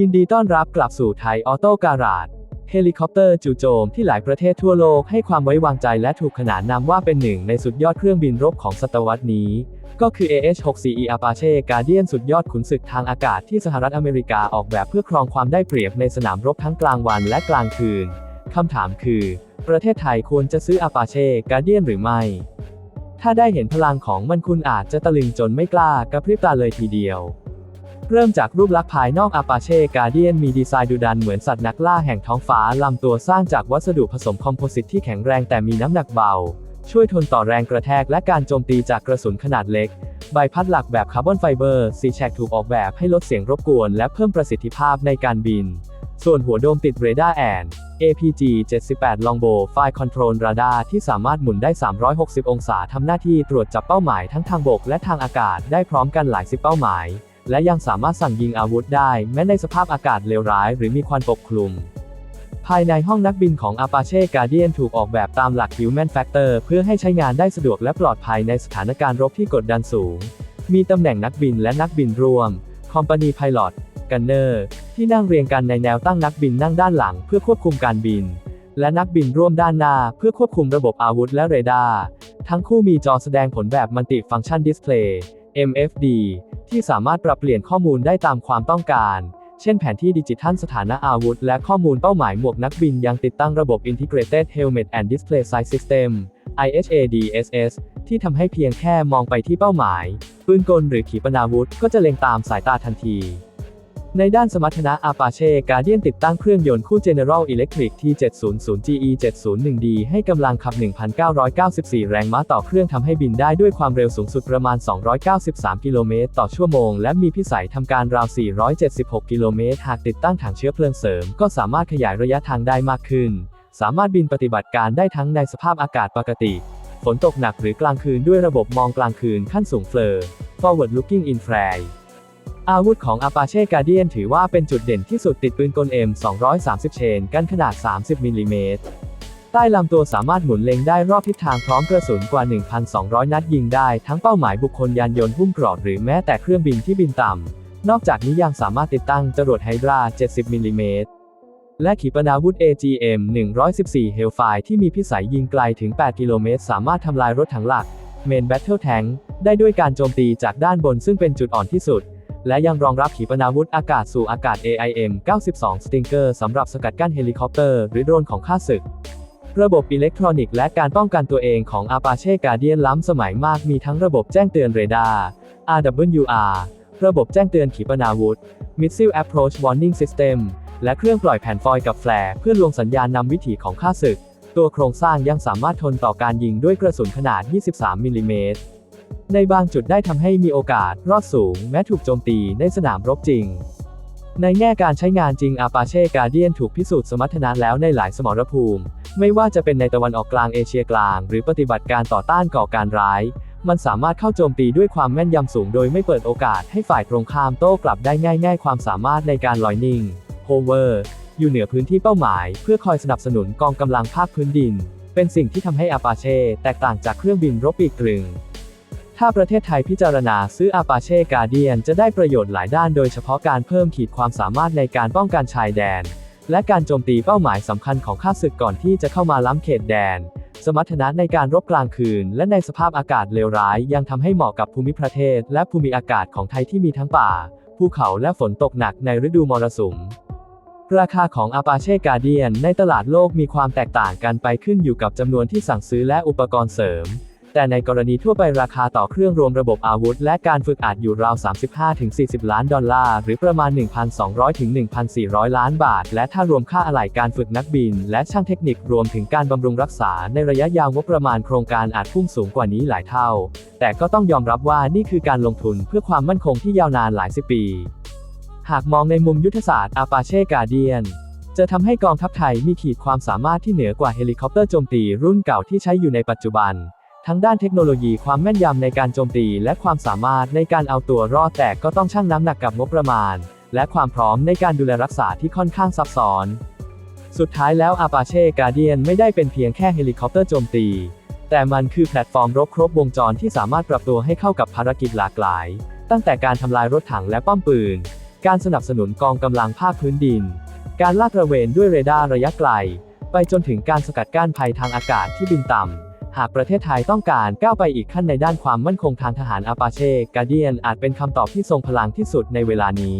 ยินดีต้อนรับกลับสู่ไทยออโต้การาดเฮลิคอปเตอร์จู่โจมที่หลายประเทศทั่วโลกให้ความไว้วางใจและถูกขนานนามว่าเป็นหนึ่งในสุดยอดเครื่องบินรบของศตวรรษนี้ ก็คือ AH-6CE Apache Guardian สุดยอดขุนศึกทางอากาศที่สหรัฐอเมริกาออกแบบเพื่อครองความได้เปรียบในสนามรบทั้งกลางวันและกลางคืน คำถามคือ ประเทศไทยควรจะซื้อ Apache Guardian หรือไม่ ถ้าได้เห็นพลังของมันคุณอาจจะตะลึงจนไม่กล้ากระพริบตาเลยทีเดียว เริ่มจากรูปลักษณ์ภายนอก Apache Guardian มีดีไซน์ดุดันเหมือนสัตว์นักล่าแห่งท้องฟ้าลำตัวสร้างจากวัสดุผสมคอมโพสิตที่แข็งแรงแต่มีน้ำหนักเบา ช่วยทนต่อแรงกระแทกและการโจมตีจากกระสุนขนาดเล็ก ใบพัดหลักแบบคาร์บอนไฟเบอร์ซีแชกถูกออกแบบให้ลดเสียงรบกวน และเพิ่มประสิทธิภาพในการบิน ส่วนหัวโดมติดเรดาร์แอน APG 78 Longbow Fire Control Radar ที่สามารถหมุนได้ 360 องศาทำหน้าที่ตรวจจับเป้าหมายทั้งทางบกและทางอากาศได้พร้อมกันหลายสิบเป้าหมาย และยังสามารถสั่งยิงอาวุธได้แม้ในสภาพอากาศเลวร้ายหรือมีควันปกคลุม ภายในห้องนักบินของ Apache Guardian ถูกออกแบบตามหลัก Human Factor เพื่อให้ใช้งานได้สะดวกและปลอดภัยในสถานการณ์รบที่กดดันสูง มีตำแหน่งนักบินและนักบินร่วม Company Pilot Gunner ที่นั่งเรียงกันในแนวตั้งนักบินนั่งด้านหลังเพื่อควบคุมการบิน และนักบินร่วมด้านหน้าเพื่อควบคุมระบบอาวุธและเรดาร์ ทั้งคู่มีจอแสดงผลแบบมัลติฟัง c t ชันดิสเพลย์ MFD ที่สามารถปรับเปลี่ยนข้อมูลได้ตามความต้องการ เช่นแผนที่ดิจิทัลสถานะอาวุธ และข้อมูลเป้าหมายหมวกนักบินยังติดตั้งระบบ Integrated Helmet and Display Sight System IHADSS ที่ทำให้เพียงแค่มองไปที่เป้าหมาย ปืนกลหรือขีปนาวุธก็จะเล็งตามสายตาทันที ในด้านสมรรถนะ Apache Guardian ติดตั้งเครื่องยนต์คู่ General Electric T700GE 701D ให้กำลังขับ 1,994 แรงม้าต่อเครื่องทำให้บินได้ด้วยความเร็วสูงสุดประมาณ 293 กิโลเมตรต่อชั่วโมง และมีพิสัยทำการราว 476 กิโลเมตร หากติดตั้งถังเชื้อเพลิงเสริม ก็สามารถขยายระยะทางได้มากขึ้น สามารถบินปฏิบัติการได้ทั้งในสภาพอากาศปกติ ฝนตกหนักหรือกลางคืนด้วยระบบมองกลางคืนขั้นสูงเฟลอ Forward Looking Infrared อาวุธของ Apache Guardian ถือว่าเป็นจุดเด่นที่สุดติดปืนกล M230 เชนกันขนาด 30มิลลิเมตรใต้ลำตัวสามารถหมุนเล็งได้รอบทิศทางพร้อมกระสุนกว่า 1,200 นัดยิงได้ทั้งเป้าหมายบุคคลยานยนต์หุ้มเกรอดหรือแม้แต่เครื่องบินที่บินต่ำ นอกจากนี้ยังสามารถติดตั้งจรวดไฮดรา 70มิลลิเมตร และขีปนาวุธ AGM 114 Hellfire ที่มีพิสัยยิงไกลถึง 8 กิโลเมตร สามารถทำลายรถถังหลัก Main Battle Tank ได้ด้วยการโจมตีจากด้านบนซึ่งเป็นจุดอ่อนที่สุด และยังรองรับขีปนาวุธอากาศสู่อากาศ AIM 92 Stinger สำหรับสกัดกั้นเฮลิคอปเตอร์หรือโดรนของข้าศึก ระบบอิเล็กทรอนิกส์และการป้องกันตัวเองของ Apache Guardian ล้ำสมัยมากมีทั้งระบบแจ้งเตือนเรดาร์ RWR ระบบแจ้งเตือนขีปนาวุธ Missile Approach Warning System และเครื่องปล่อยแผ่นฟอยล์กับแฟลร์เพื่อลวงสัญญาณนำวิถีของข้าศึก ตัวโครงสร้างยังสามารถทนต่อการยิงด้วยกระสุนขนาด 23 มิลลิเมตร ในบางจุดได้ทำให้มีโอกาสรอดสูง แม้ถูกโจมตีในสนามรบจริง ในแง่การใช้งานจริง Apache Guardian ถูกพิสูจน์สมรรถนะแล้วในหลายสมรภูมิ ไม่ว่าจะเป็นในตะวันออกกลางเอเชียกลาง หรือปฏิบัติการต่อต้านก่อการร้าย มันสามารถเข้าโจมตีด้วยความแม่นยำสูง โดยไม่เปิดโอกาสให้ฝ่ายตรงข้ามโต้กลับได้ง่ายๆความสามารถในการลอยนิ่ง hover อยู่เหนือพื้นที่เป้าหมาย เพื่อคอยสนับสนุนกองกำลังภาคพื้นดิน เป็นสิ่งที่ทำให้ Apache แตกต่างจากเครื่องบินรบปีกตรึง ถ้าประเทศไทยพิจารณาซื้อ Apache Guardian จะได้ประโยชน์หลายด้านโดยเฉพาะการเพิ่มขีดความสามารถในการป้องกันชายแดน และการโจมตีเป้าหมายสำคัญของข้าศึกก่อนที่จะเข้ามาล้ำเขตแดน สมรรถนะในการรบกลางคืน และในสภาพอากาศเลวร้าย ยังทำให้เหมาะกับภูมิประเทศ และภูมิอากาศของไทยที่มีทั้งป่า ภูเขาและฝนตกหนักในฤดูมรสุมราคาของ Apache Guardian ในตลาดโลกมีความแตกต่างกันไปขึ้นอยู่กับจำนวนที่สั่งซื้อและอุปกรณ์เสริม แต่ในกรณีทั่วไปราคาต่อเครื่องรวมระบบอาวุธ และการฝึกอาจอยู่ราว 35-40 ล้านดอลลาร์ หรือประมาณ 1,200-1,400 ล้านบาท และถ้ารวมค่าอะไหล่การฝึกนักบิน และช่างเทคนิครวมถึงการบำรุงรักษาในระยะยาวงบประมาณโครงการอาจพุ่งสูงกว่านี้หลายเท่า แต่ก็ต้องยอมรับว่านี่คือการลงทุนเพื่อความมั่นคงที่ยาวนานหลายสิบปี หากมองในมุมยุทธศาสตร์ Apache Guardian จะทำให้กองทัพไทยมีขีดความสามารถที่เหนือกว่าเฮลิคอปเตอร์โจมตีรุ่นเก่าที่ใช้อยู่ในปัจจุบัน ทั้งด้านเทคโนโลยีความแม่นยำในการโจมตีและความสามารถในการเอาตัวรอดแต่ก็ต้องชั่งน้ำหนักกับงบประมาณ และความพร้อมในการดูแลรักษาที่ค่อนข้างซับซ้อน สุดท้ายแล้ว Apache Guardian ไม่ได้เป็นเพียงแค่เฮลิคอปเตอร์โจมตี แต่มันคือแพลตฟอร์มรบครบวงจรที่สามารถปรับตัวให้เข้ากับภารกิจหลากหลาย ตั้งแต่การทำลายรถถังและป้อมปืน การสนับสนุนกองกำลังภาคพื้นดิน การลาดตระเวนด้วยเรดาร์ระยะไกล ไปจนถึงการสกัดกั้นภัยทางอากาศที่บินต่ำ หากประเทศไทยต้องการก้าวไปอีกขั้นในด้านความมั่นคงทางทหารอาปาเช่กาเดียนอาจเป็นคำตอบที่ทรงพลังที่สุดในเวลานี้